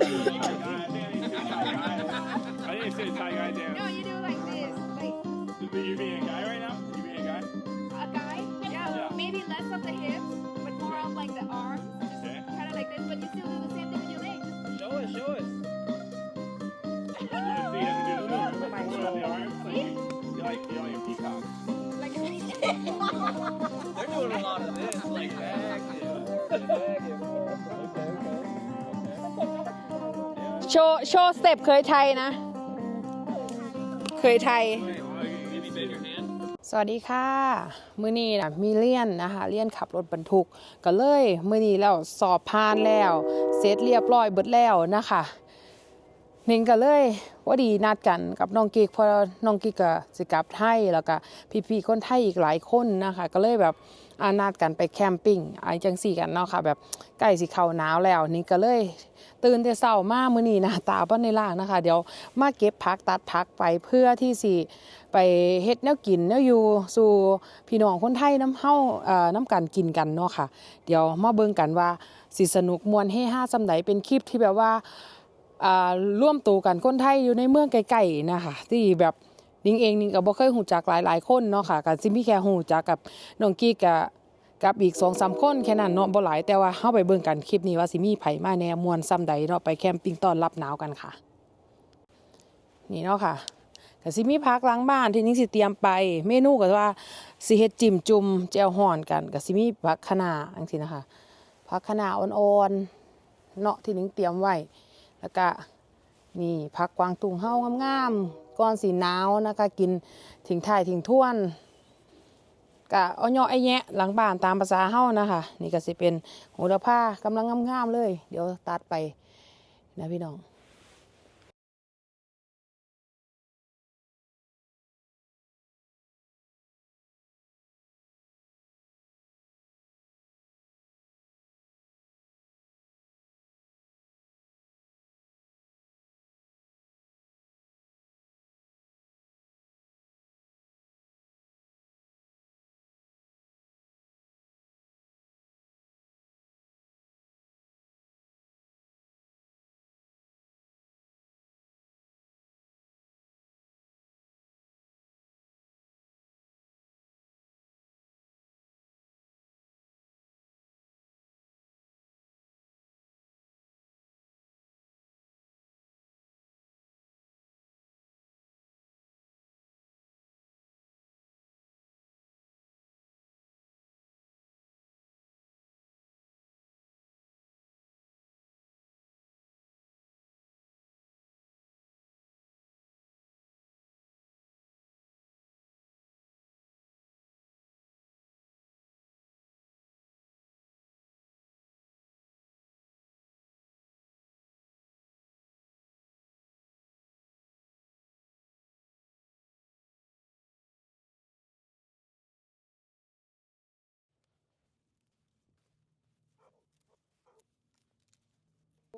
Thai guy. I think I didn't say Thai guy. I didn't say Thai guy No, dance. you do โชว์โชว์สเต็ปเคยไทยนะ เคยไทย สวัสดีค่ะ มือนี้นะมีเลี่ยนนะคะเลี่ยนขับรถบรรทุกก็เลย มือนี้แล้วสอบผ่านแล้ว เสร็จเรียบร้อยเบิดแล้วนะคะหนิงก็เลยว่าดีนัดกันกับน้องกิกพราะน้องกิกก็สิกลับไทยแล้วก็พี่ๆคนไทยอีกหลายคนนะคะ ก็เลยแบบอานัดกันไปแคมปิ้งไอ้จังสี่กันเนาะค่ะ แบบใกล้สิเข้าหนาวแล้ว นี่ก็เลย ตื่นแต่เช้ามามื้อนี้นะตาบ่ในล่างนะคะ เดี๋ยวมาเก็บผักตัดผักไปเพื่อที่สิไปเฮ็ดแนวกินแนวอยู่สู่พี่น้องคนไทยน้ำเฮาเอ่อน้ำกันกินกันเนาะค่ะ เดี๋ยวมาเบิ่งกันว่าสิสนุกมวนเฮฮาซำใดเป็นคลิปที่แบบว่าอ่าร่วมตัวกันคนไทยอยู่ในเมืองไกลๆนะคะที่แบบนิงเองนิงก็บ่เคยหูจักหลายๆคนเนาะค่ะก็สิมีแค่หูจักกับน้องกิ๊กกับ กับอีกสองสามคนแค่นั้นเนาะบ่หลายแต่ว่าเฮาไปเบิ่งกันคลิปนี้ว่าสิมีไผมาแนมวนซ้ำใดเนาะไปแคมปิ้งต้อนรับหนาวกันค่ะ นี่เนาะค่ะก็สิมีพักล้างบ้านที่นิ่งสิเตรียมไป เมนูก็ว่าสิเฮ็ดจิ้มจุ่มแจ่วฮ้อนกันก็สิมีผักคะน้าจังซี่นะคะผักคะน้าอ่อนๆเนาะที่นิ่งเตรียมไว้แล้วก็นี่ผักกวางตุ้งเฮางามๆก่อนสิหนาวนะคะ กินทิ้งท้ายทิ้งท้วน กะเอาเนาะไอ้แยะหลังบ้านตามภาษาเฮานะคะ นี่ก็สิเป็นโหระพากำลังงามๆเลย เดี๋ยวตัดไปนะพี่น้อง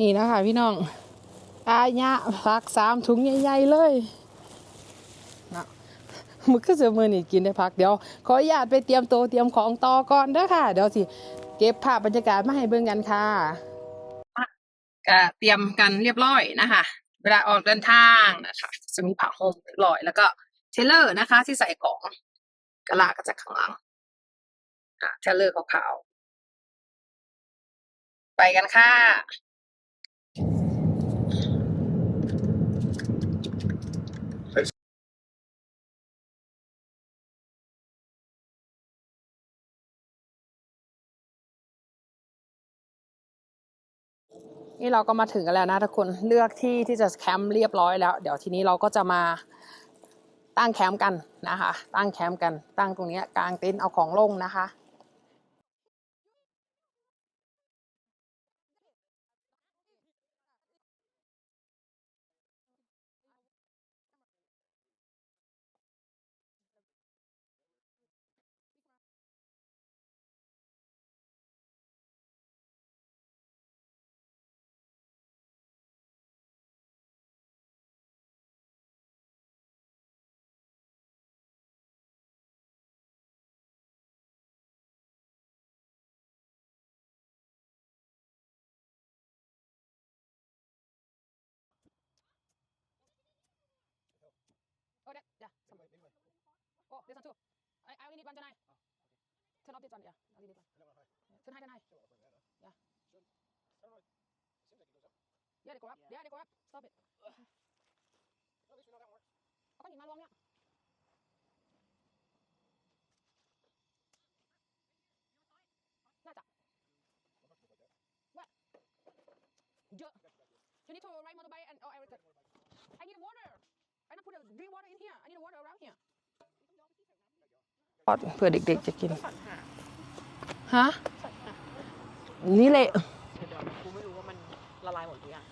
นี่นะคะพี่น้องอาญะผักสามถุงใหญ่ๆเลยนะมึกก็จะมือนี่กินได้พักเดี๋ยว ขออนุญาตไปเตรียมโตเตรียมของต่อก่อนเด้อค่ะ เดี๋ยวสิเก็บภาพบรรยากาศมาให้เบิ่งกันค่ะก็เตรียมกันเรียบร้อยนะคะ เวลาออกเดินทางนะคะ จะมีผ้าห่มเรียบร้อยแล้วก็เทเลอร์นะคะ ที่ใส่ของกระลาก็จะข้างหลังอะเทเลอร์ขาวๆไปกันค่ะ นี่เราก็มาถึงกันแล้วนะทุกคนเลือกที่ที่จะแคมป์เรียบร้อยแล้ว เดี๋ยวทีนี้เราก็จะมาตั้งแคมป์กันนะคะ ตั้งแคมป์กัน ตั้งตรงนี้กลางเต็นท์เอาของลงนะคะ Oh, that, yeah. Some. Oh, this one too. I, I only need one tonight. Turn off this one, yeah. I only need one. Turn high, turn high. Yeah. Yeah, they go up. Yeah, they go up. Stop it. เอาก้อนหินมารวมเนี่ย น่าจะว่าเยอะ You need to ride motorbike and oh everything. I need water. I don't put a drink water in here. I need water around here. เพื่อเด็กๆจะกิน ฮะ นี่แหละเดี๋ยวกูไม่รู้ว่ามันละลายหมดหรือยัง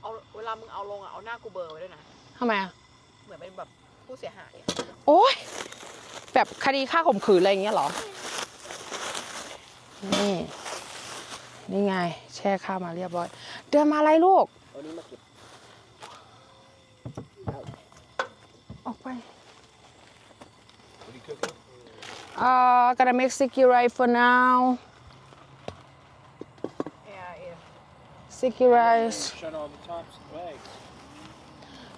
เอาเวลามึงเอาลงอะ เอาหน้ากูเบลอร์ไว้ด้วยนะทำไมอะ เหมือนเป็นแบบผู้เสียหายอะโอ๊ยแบบคดีฆ่าข่มขืนอะไรอย่างเงี้ยเหรอ นี่ นี่ไง แช่ข้าวมาเรียบร้อย เดินมาอะไรลูกเอานี้มาเก็บ ออก ไป What are you cooking? Uh, gonna make sticky rice for now. เอเอ sticky rice. Shut all the tops of the bags.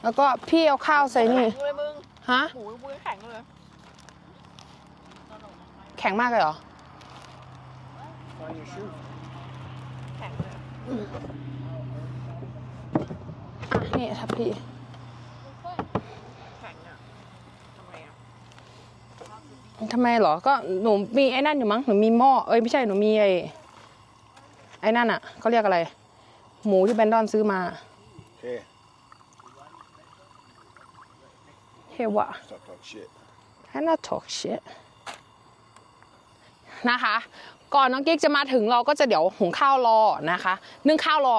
แล้วก็พี่เอาข้าวใส่นี่แข็งเลยมึงฮะ หมูมึงแข็งเลย แข็งมากเลยเหรอ Find your shoe. แข็งเลยนี่ทับพี่ แข็งอะทำไมอะ ทำไมเหรอ ก็หนูมีไอ้นั่นอยู่มั้ง หนูมีหม้อ เอ้ยไม่ใช่ หนูมีไอ้ไอ้นั่นอะเขาเรียกอะไร หมูที่แบรนดอนซื้อมา Here, เฮวะ stop talking shit. I'm not talk shit นะคะ ก่อนน้องกิ๊กจะมาถึงเราก็จะเดี๋ยวหุงข้าวรอนะคะ นึ่งข้าวรอ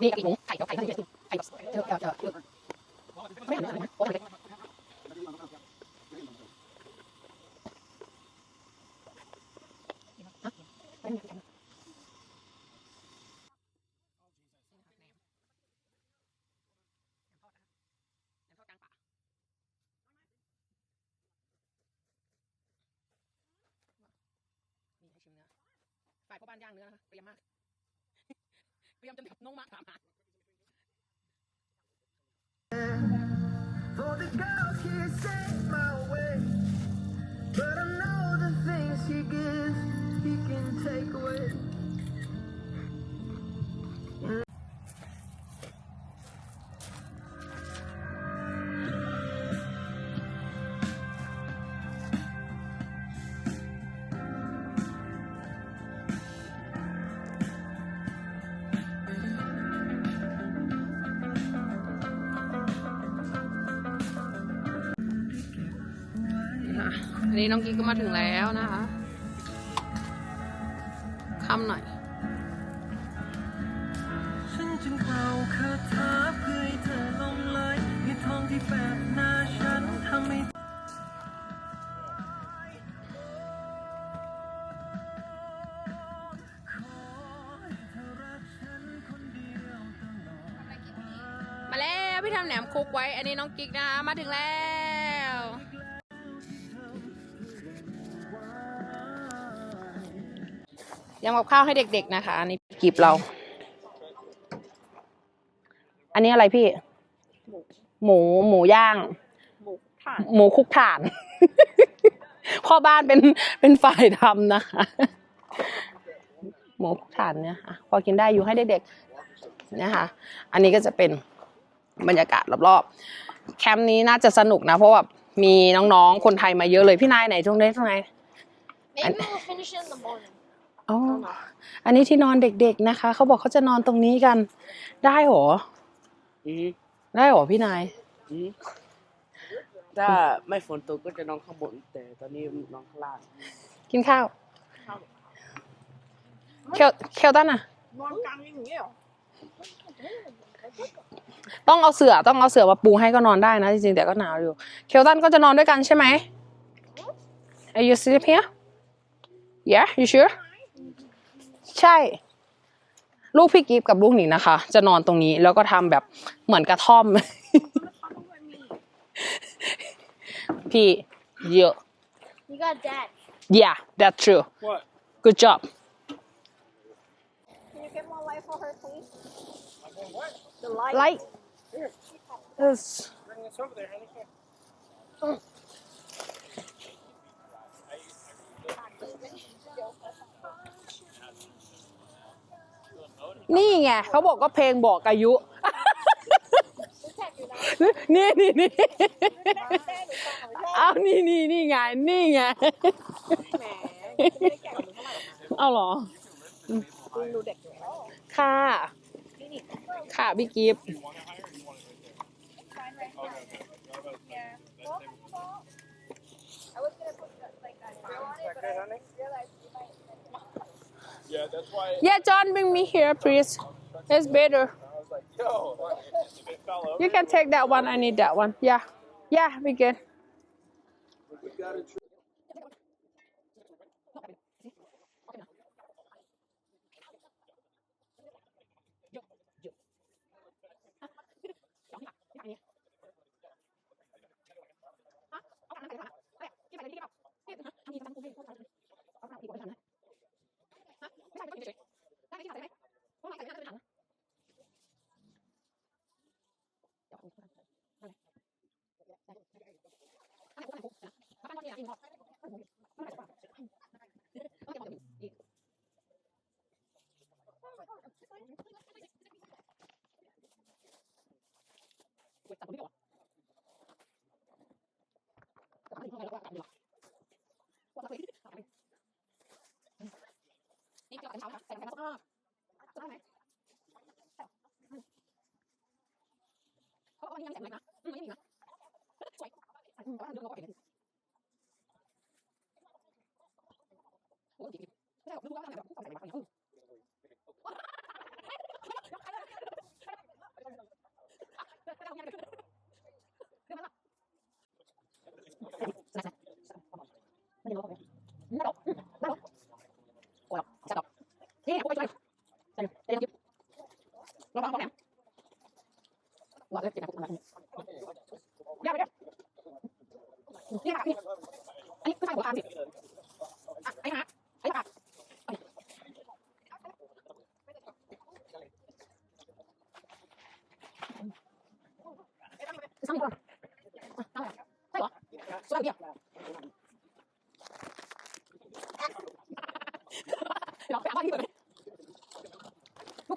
Yeah. Take my way, let him know the things he gives, he can take away. มาถึงแล้วนะคะคำหน่อยจึงเป่าคาถาเพื่อให้เธอหลงไหลในทองที่แปดหน้าฉันทำให้มาแล้วพี่ทำแหนมคุกไว้ อันนี้น้องกิ๊กนะคะมาถึงแล้ว ยำกับข้าวให้เด็ก ๆนะคะ อันนี้กีบเรา อันนี้อะไรพี่ หมูหมูย่าง หมูถ่านหมูคุกถ่าน พ่อบ้านเป็นเป็นฝ่ายทำนะคะ หมูคุกถ่านเนี่ยค่ะ พอกินได้อยู่ให้เด็กๆนะคะ อันนี้ก็จะเป็นบรรยากาศรอบๆ แคมป์นี้น่าจะสนุกนะ เพราะว่ามีน้องๆ คนไทยมาเยอะเลย พี่นายไหนตรงไหนตรงไหน Maybe we'll finish it in the morning. อ๋อ อันนี้ที่นอนเด็กๆนะคะ เขาบอกเขาจะนอนตรงนี้กัน ได้เหรอ อืมได้เหรอพี่นาย อืมถ้าไม่ฝนตกก็จะนอนข้างบนแต่ตอนนี้นอนข้างล่าง กินข้าวเคลเคลตันอะนอนกลางอย่างเงี้ยเหรอต้องเอาเสือต้องเอาเสือมาปูให้ก็นอนได้นะจริงๆแต่ก็หนาวอยู่ เคลตันก็จะนอนด้วยกันใช่ไหม Are you sleep here Yeah you sure ใช่ ลูกพี่กิฟกับลูกหนิงนะคะ จะนอนตรงนี้แล้วก็ทำแบบเหมือนกระท่อม พี่เยอะ You got dad. Yeah that's true What? Good job Can you get more light for her, please? The light Light Yes Bring this over there, honey. นี่ไงเขาบอกก็เพลงบอกอายุนี่นี่นี่เอานี่นี่นี่ไงนี่ไงแหมไม่ได้แก่กว่ามึงเท่าไหร่หรอกนะเอาเห Yeah, that's why. Yeah, John, bring me here, please. It's better. You can take that one. I need that one. Yeah. Yeah, we good. นี่ยกูไปช่วยใส่เลยใส่เลยลองฟังของแหนมวัาเลยเจ็บนะกูมาที่นี่ได้ไปเด้อนี่ค่ะพี่อันนี้คือใส่หัวตามสิอะไอ้ฮะไอ้ปากซ้ำอ้สามีก่อบใช่เหรอสวยเดีย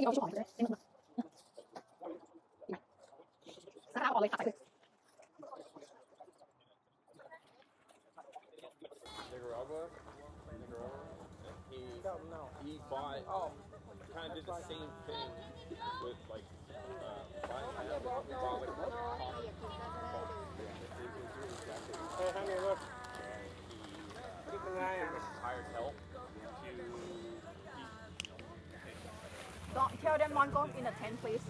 ที่เราชูของเลยนี่มันสตาร์ออกเลยตัดไปเลย Nicaragua. He, no, no. he bought oh. kind of did the same thing with like uh, buying apple. He bought like coffee. coffee. Yeah, it's, it's, it's really exactly. Hey, honey, look. Uh, he, uh, tell them one go in the tent please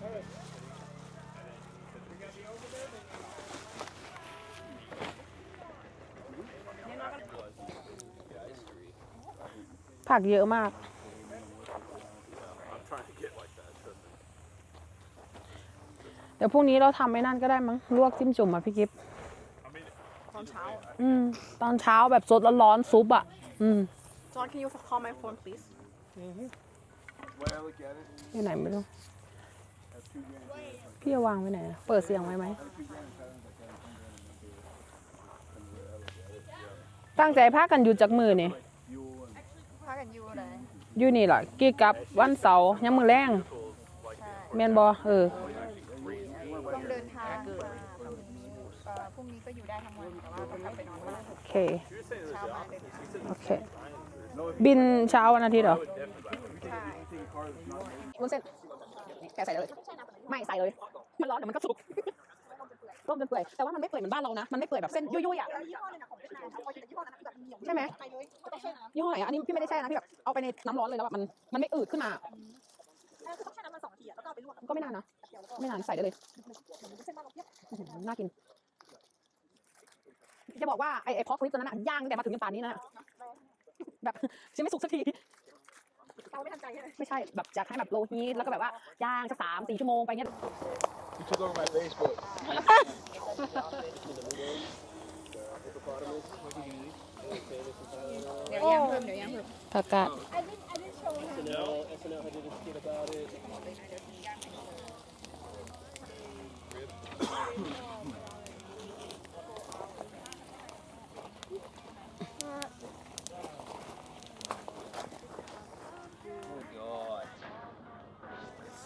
ผักเยอะมาก I'm trying to get like that. So เดี๋ยวพรุ่งนี้เราทำไอ้นั่นก็ได้มั้ง ลวกจิ้มจุ่มอะพี่กิฟต์ตอนเช้า อืม ตอนเช้าแบบสดร้อนๆซุปอะ อืม John can you call my phone please อยู่ไหนไม่รู้ พี่จะวางไว้ไหนอะเปิดเสียงไว้ไหม ตั้งใจพากันอยู่จากมือนี่ พากันอยู่เลยอยู่นี่ล่ะกี่กลับวันเสาร์ยังมือแรงแมนบอเออ ต้องเดินทางมาพรุ่งนี้เอ่อพรุ่งนี้ก็อยู่ได้ทั้งวันแต่ว่าต้องกลับไปนอนบ้านโอเค เช้ามาเดินทาง โอเค บินเช้าวันอาทิตย์เหรอใช่ วุ้นเส้นแค่ใส่เลย ไม่ใส่เลย มันร้อนเดี๋ยวมันก็สุก ต้มจนเปื่อย แต่ว่ามันไม่เปื่อยเหมือนบ้านเรานะ มันไม่เปื่อยแบบเส้นยุ่ยๆอะใช่ไหมยี่ห้อไหนอะอันนี้พี่ไม่ได้แช่นะพี่แบบเอาไปในน้ำร้อนเลยแล้วแบบมันมันไม่อืดขึ้นมาก็ไม่นานนะ ไม่นานใส่ได้เลยอื้อหือน่ากิน จะบอกว่าไอ้ไอ้พอกคลิปตัวนั้นอะย่างตั้งแต่มาถึงยันป่านนี้นะแบบยังไม่สุกสักที เราไม่ทันใจใช่ไหมไม่ใช่แบบอยากให้แบบโลฮีทแล้วก็แบบว่าย่างสักสามสี่ชั่วโมงไปเงี้ย you took over my Facebook. เดี๋ยวย่างเพิ่มเดี๋ยวย่างเพิ่มผักกาด SNL, SNL had did a skit about it.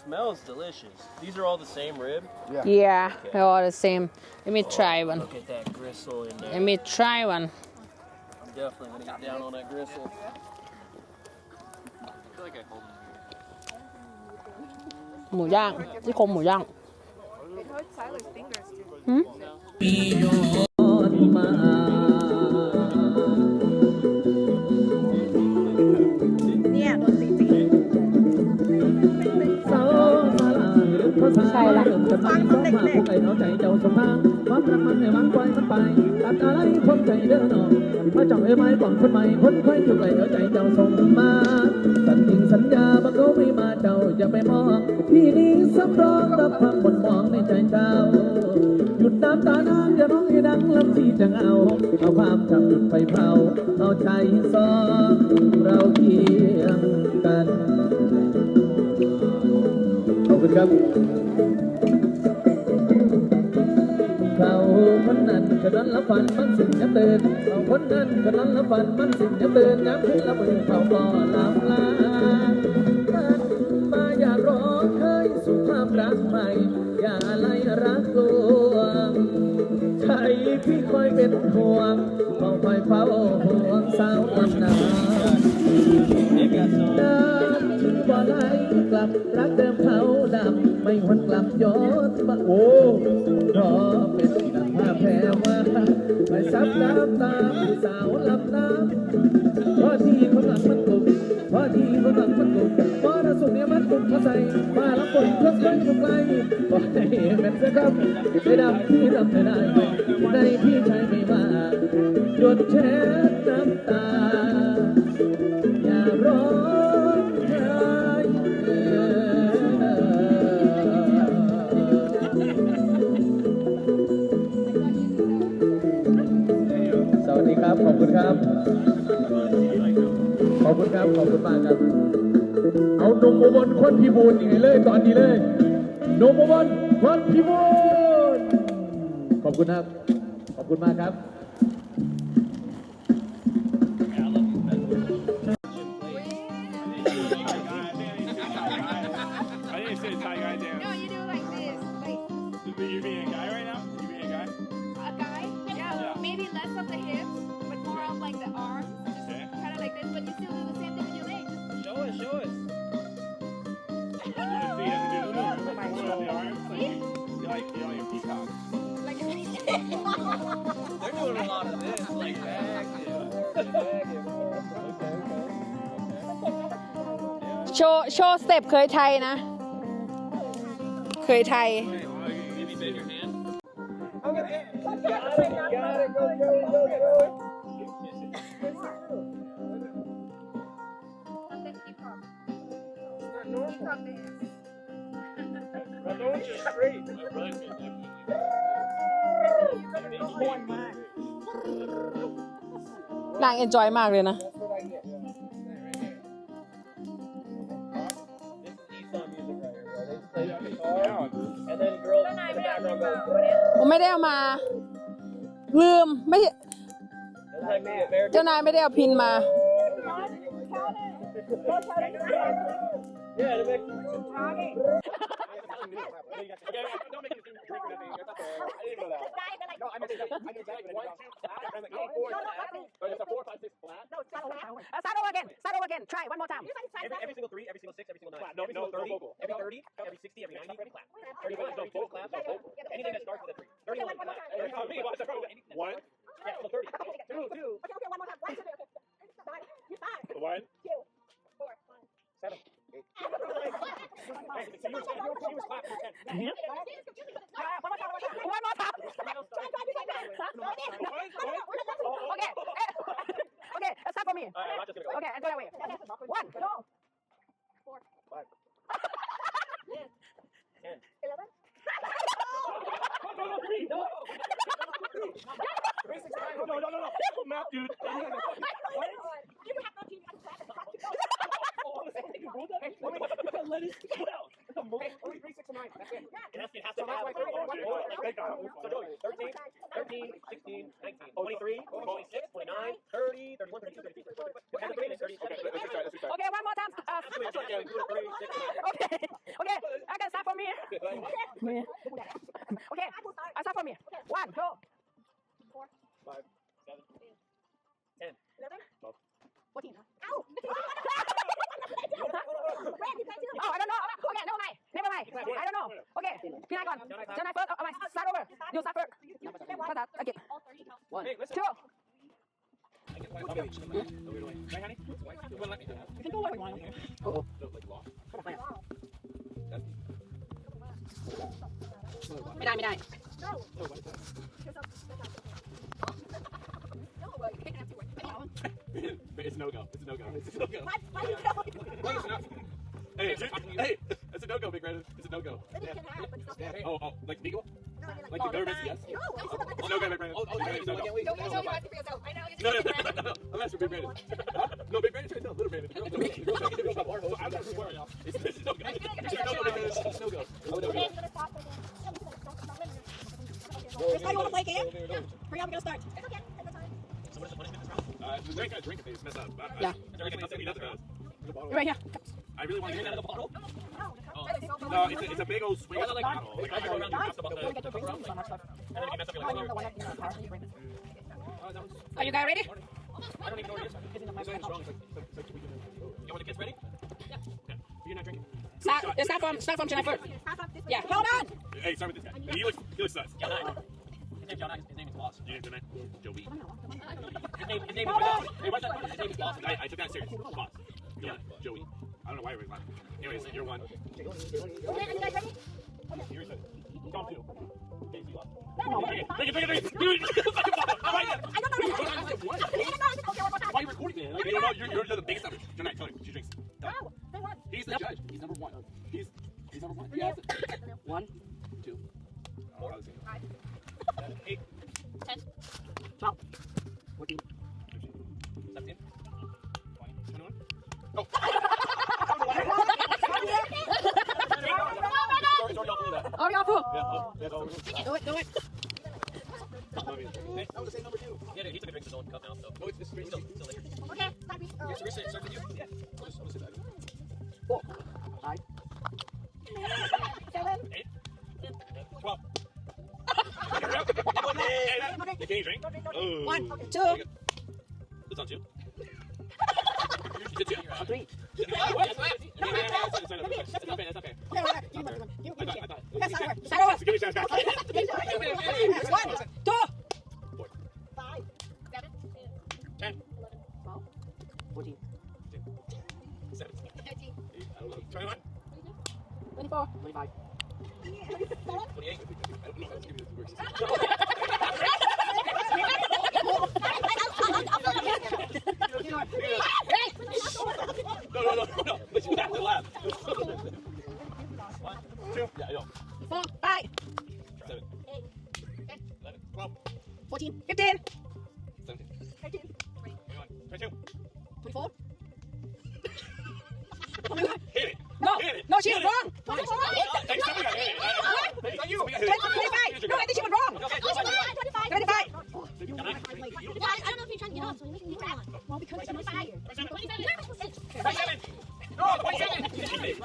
smells delicious. These are all the same rib. yeah they're all the same let me try one Look at that gristle in there. let me try one I'm definitely gonna get down on that gristle. I feel like I hold them หมูย่างที่โครงหมูย่าง It ช่ละฟังตั้งเด็กเอาใจเจ้าสมทางความรักมันในวางไว้มันไปตัดอะไรคนใจเด้อหนอมาจ้องเอ้ไม้ป่องคนใหม่คนค่อยอยู่ไกลเอาใจเจ้าส่งมาสัญญิงสัญญาบังเขาไม่มาเจ้าอย่าไปมองที่นี้สำรองรับความบนมองในใจเจ้าหยุดน้ำตานางอย่าร้องให้ดังลำที่จะเอาเอาความทำหยุดไฟเผาเอาใจซองเราเคียงกันขอบคุณครับ คนนั้นก็นั้นละฝันมันสิ่งจะเตือนเขาคนนั้นก็นั้นละฝันมันสิ่งจะเตือนย้ำขึ้นละมือเขาก็ลำลามันมาอย่าร้องเคยสู่ความรักใหม่ อย่าอะไรรักลวงใจพี่คอยเป็นห่วงเฝ้าคอยเฝ้าห่วงสาวลำนาเดินถึงบ่ไหลกลับรักเดิมเขาดำไม่หวนกลับย้อนมาโอ้รอเป็น ซับน้ำตาผู้สาวลำน้ำเพราะที่คนหลังมันกลมเพราะที่คนหลังมันกลุ่มมรสุมเนี่ยมันกลมเขาใส่มาแล้วฝนเพื่อนไล่เครื่องไล่ปล่อยให้เป็นเสื้อครับไม่ดำที่ดำไม่ได้ในพี่ชายไม่มาหยดแช่น้ ขอบคุณครับ ขอบคุณมากครับ เอาหนุ่มอุบลคนพิบูลยังไงเลยตอนนี้เลยหนุ่มอุบลคนพิบูลขอบคุณครับ ขอบคุณมากครับ โชว์โชว์สเต็ปเคยไทยนะ เคยไทย Just straight. นางเอนจอยมากเลยนะ And then girls in the background go. ผมไม่ได้เอามา ลืมไม่ได้ That's like me, American. เจ้านายไม่ได้เอาพินมา Yeah, the Mexican. Okay, don't make it drink or anything. That's okay. I didn't know that. No, I meant I knew exactly what try one more time. Every, every single three, every single six, every single nine. Flat. No, every no, single no 30, vocal. every 30, every 60, every 90, flat. 35, no, full clap, no vocal. Anything that starts with a three. 31, flat. Hey, come on, me, what's the problem? One, Yeah, so 30. Two, two. one. Seven. Hey, so you was, she was clapping for ten. one more time okay okay start for me All right, I'm not just gonna go. okay and go that way one two Ten. No, no, three, no. Three, six, nine. No, no, no, no. Oh, Matt, dude. Let it go down. Only three, six, and nine. That's it. It has, it has to have. So Joey, 13, 13, 16, 19, 23, 26, 29, 30, 31, 32, 33, 34, 35, 36, 37, Okay, let's retry, let's retry. okay one more time uh, Two, two, two, three, six, nine. okay okay I can start for me okay I start for me one two Five, seven, ten. Oh, I don't know. Okay, never mind. Never mind. I don't know. Okay, พี่นายก่อนเจ้านาย first เอาใหม่ start over you start first start again Hey, listen. two Right, no, no. I'm asking Big Brandon. Huh? No, Big Brandon trying to tell Little Brandon. The girl- the girl- the girl trying to get him So I'm not sure now. It's it's no go. It's no go, Big Brandon. It's no go. Oh, no go. Chris, how you want to play a game? Hurry up, we're gonna start. So what is, what is this round? Uh, the drink, I drink it. They just mess up. I- I- Yeah. From start from tonight first. Yeah. Hold on. Hey, start with this guy. He looks, he looks sus. John Ike. His name's John Ike. His name is Boss. You didn't, didn't Joey. His name, his name is, hey, what's that? His name is Boss. I, I took that serious. Boss. Yeah. Joey. I don't know why we're laughing. Anyways, you're one. You're two. Tom two. Okay, so you lost. Drink it, drink it, drink it, drink it. Give me a chance back. One. Two. Five. Seven. Ten. Fourteen. Seven. Thirteen. Twenty-one. 24 25. 28. I don't know how to give you this works. 25.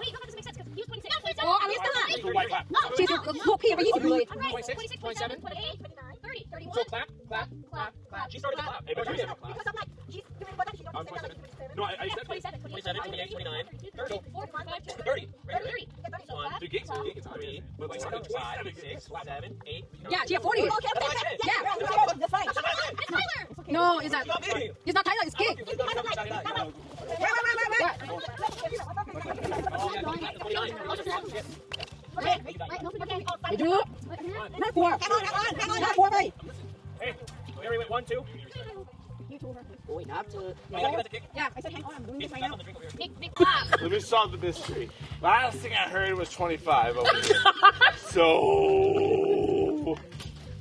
Wait, no, that doesn't make sense because he was 26. 27. โอ้อลิสต์ So why clap? No, ชีถูกพวกพี่ไปยี่สิบเลย I'm right. 26, 26, 27, 28, 29, 30, 31. So clap, clap, clap, clap. She started to clap. Hey, but you said no Because clap. I'm like, she's doing what she's doing. I'm 27. No, I, I said 27, 27, 28, 29, 30, 34, 35, 30. Right 30, here. 30. Yeah, 30. So One, clap, The gigs, the clap. gigs, it's 3, But like, 4, something 5, 27 6, 7, 8, 9. yeah she 40 Okay, okay, okay. yeah That's fine. It's Tyler. no it's not Not me. it's not Tyler it's Kick It's not me. It's not me. wait wait wait wait wait Okay, wait, no, okay. ไปดูน่ากลัวน่ากลัวไป Hey, Mary went 1, 2. โอ้ย Wait, not to. Yeah, I said hang on. I'm doing this right now. Let me solve the mystery. Last thing I heard was 25. Over so.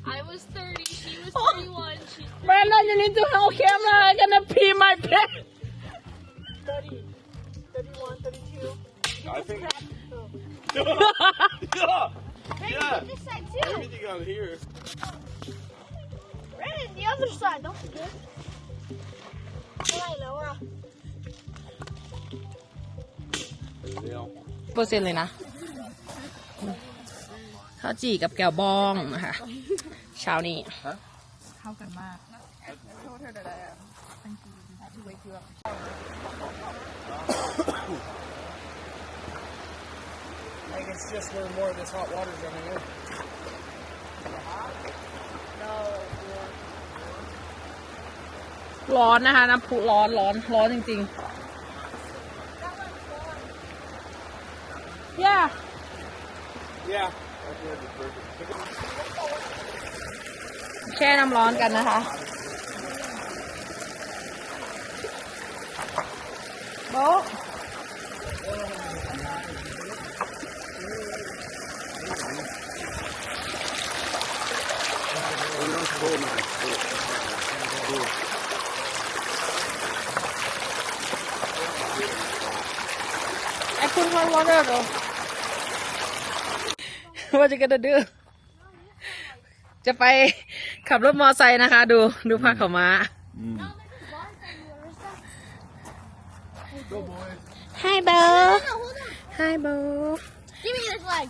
I was 30. She was 31. She's 30. Brandon, you need to help camera. I'm gonna pee my pants. 30, 31, 32. I think. Oh. yeah. Yeah. This side too. Everything on here. Brandon, the other side. Don't forget. เท่าไหร่แล้วอะเปอร์เซ็นต์เลยนะข้าวจี่กับแก้วบองนะคะเช้านี้ I think it's just where more of this hot water's running in. ร้อนนะคะ น้ำพุร้อนร้อนร้อนจริงๆ yeah Yeah. แช่น้ำร้อนกันนะคะ โบ๊ะไอ้คุ ณคนวอเตอร์เหรอว่าจะกระดือจะไปขับรถมอไซค์นะคะ ดูดูผ้าขาวม้า Hi Bo Hi Bo Give me this leg.